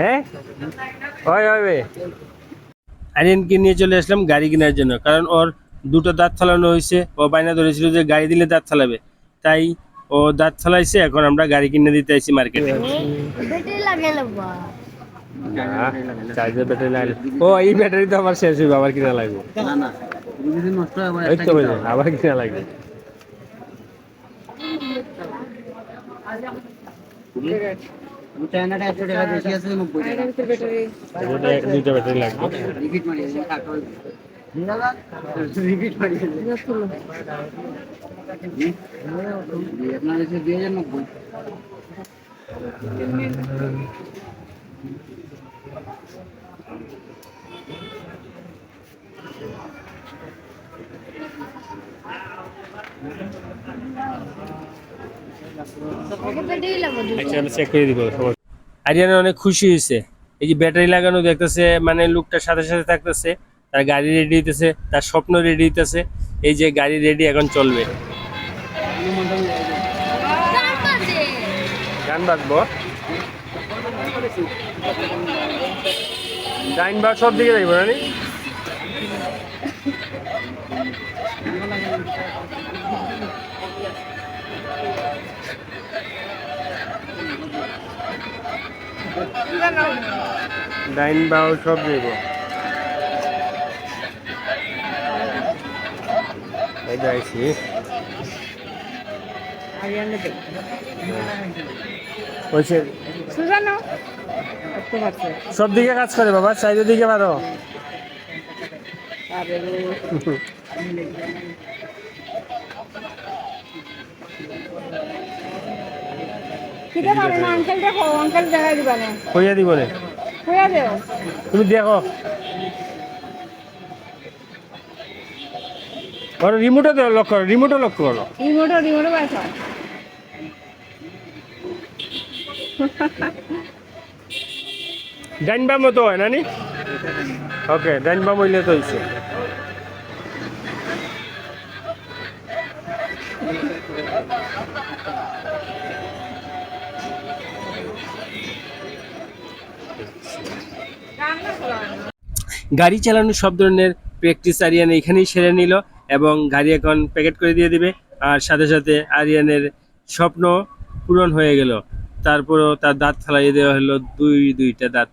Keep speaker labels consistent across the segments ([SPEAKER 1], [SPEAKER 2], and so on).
[SPEAKER 1] হ্যাঁ? হয় হবে আরিয়ানকে নিয়ে চলে আসলাম গাড়ি কেনার জন্য কারণ ওর দুটো দাঁত ফালানো হয়েছে। ও বায়না ধরেছিল যে গাড়ি দিলে দাঁত ফালাবে। তাই ও দাঁত ফালাইছে এখন আমরা গাড়ি কিনে দিতে আইছি মার্কেটে চার্জার ব্যাটারি ও এই ব্যাটারি তো আমার শেষ হইবে আবার কিনা লাগবে।
[SPEAKER 2] আবার
[SPEAKER 1] কিনা লাগবে। দুইটা ব্যাটারি। লাগবে।
[SPEAKER 2] রিপিট মারিয়ে। রিপিট মারিয়ে আপনার হচ্ছে দুই হাজার নব্বই
[SPEAKER 3] ব্যাটারি লাগবে
[SPEAKER 1] আচ্ছা আমি আরিয়ানা অনেক খুশি হয়েছে। এই যে ব্যাটারি লাগানো দেখতেছে মানে লোকটার সাথে সাথে থাকতেছে, তার গাড়ি রেডি হইতেছে, তার স্বপ্ন রেডি হইতেছে, এই যে গাড়ি রেডি এখন চলবে। গান বাজবো? ডাইন বা সব দিকে যাইব না ডাইন বাও সব এই যাইছি সব দিকে কাজ করে বাবা সাইডের দিকে পারো
[SPEAKER 4] কিটা পারে না আঙ্কেল দেখো আঙ্কেল দেখাই দিবা না।
[SPEAKER 1] কইয়া দিব নে।
[SPEAKER 4] হইয়া দেও।
[SPEAKER 1] তুমি দেখো। করো রিমোটও দেও লক করো রিমোটও লক করো
[SPEAKER 4] রিমোটো রিমোটো পাইছ
[SPEAKER 1] ডাইন বাম তো হয় নানি ওকে ডাইন বাম হইলে তো হইছে গাড়ি চালানোর সব ধরনের প্র্যাকটিস আরিয়ান এখানেই সেরে নিল এবং গাড়ি এখন প্যাকেট করে দিয়ে দিবে। আর সাথে সাথে আরিয়ানের স্বপ্ন পূরণ হয়ে গেল। তারপরও তার দাঁত ফালাইয়ে দেওয়া হলো দুই দুইটা দাঁত।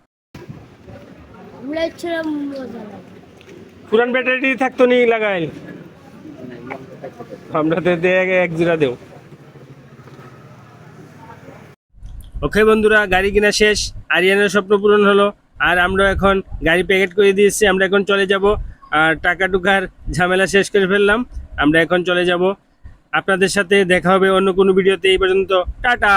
[SPEAKER 1] পুরান ব্যাটারি থাকতো নি লাগাই আমরা এক ওকে বন্ধুরা, গাড়ি কিনা শেষ। আরিয়ানের স্বপ্ন পূরণ হলো, আর আমরা এখন গাড়ি প্যাকেট করে দিয়েছি, আমরা এখন চলে যাব। আর টাকা টুকার ঝামেলা শেষ করে ফেললাম, আমরা এখন চলে যাব। আপনাদের সাথে দেখা হবে অন্য কোনো ভিডিওতে, এই পর্যন্ত, টাটা!